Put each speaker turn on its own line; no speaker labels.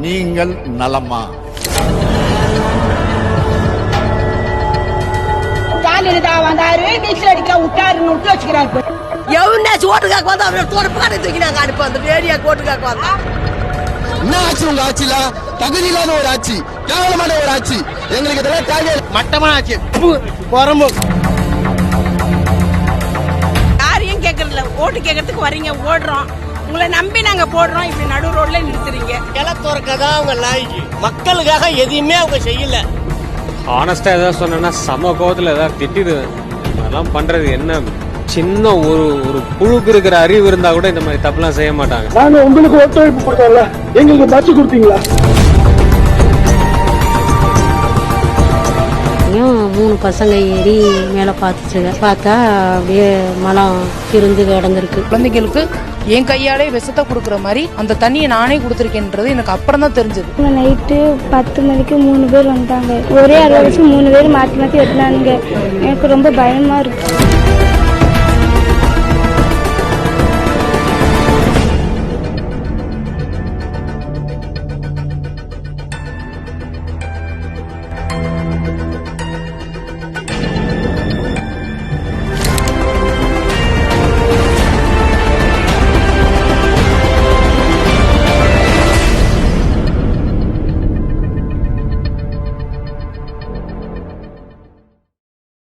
நீங்கள் நலமா?
தான் வந்தாரு நீச்சல் அடிக்க விட்டாருன்னு விட்டு வச்சுக்கிறாரு
எவனாச்சும் ஓட்டுக்காக்கு வந்தா அப்படியே தோட பானை தூக்கி நாங்க அனுப்ப அந்த ஏரியா ஓட்டுக்காக்கு வந்தா
என்ன ஆட்சி உங்க ஆட்சியில? தகுதி இல்லாத ஒரு ஆட்சி கேவலமான ஒரு ஆட்சி. எங்களுக்கு இதெல்லாம் தேவை
மட்டமான ஆச்சு புறம்பு.
யாரையும் கேட்கறதில்ல ஓட்டு கேட்கறதுக்கு வரீங்க ஓடுறோம். உங்களை நம்பி நாங்க போடுறோம். இப்படி நடு ரோட்ல
துறக்க தான் அவங்க லாய்க்கு மக்களுக்காக எதையுமே அவங்க செய்யல.
ஆனஸ்டா ஏதாவது சொன்னேன்னா சம கோவத்துல ஏதாவது திட்டிடுவேன் அதெல்லாம் பண்றது என்ன? சின்ன ஒரு ஒரு புழுக்கு இருக்கிற அறிவு இருந்தா கூட இந்த மாதிரி தப்புலாம் செய்ய மாட்டாங்க.
நாங்க உங்களுக்கு ஒத்துழைப்பு கொடுத்தோம்ல. எங்களுக்கு பட்ஜெட் கொடுத்தீங்களா?
மூணு பசங்க ஏறி மேலே பார்த்துச்சுங்க பார்த்தா அப்படியே மலம் இருந்து கிடந்திருக்கு.
குழந்தைகளுக்கு என் கையாலே விஷத்தை கொடுக்குற மாதிரி அந்த தண்ணியை நானே கொடுத்துருக்கேன்றது எனக்கு அப்புறம் தான் தெரிஞ்சது.
நைட்டு பத்து மணிக்கு மூணு பேர் வந்தாங்க. ஒரே அறுபது வருஷம் மூணு பேர் மாற்றி மாற்றி வெட்டினானுங்க. எனக்கு ரொம்ப பயமா இருக்கு.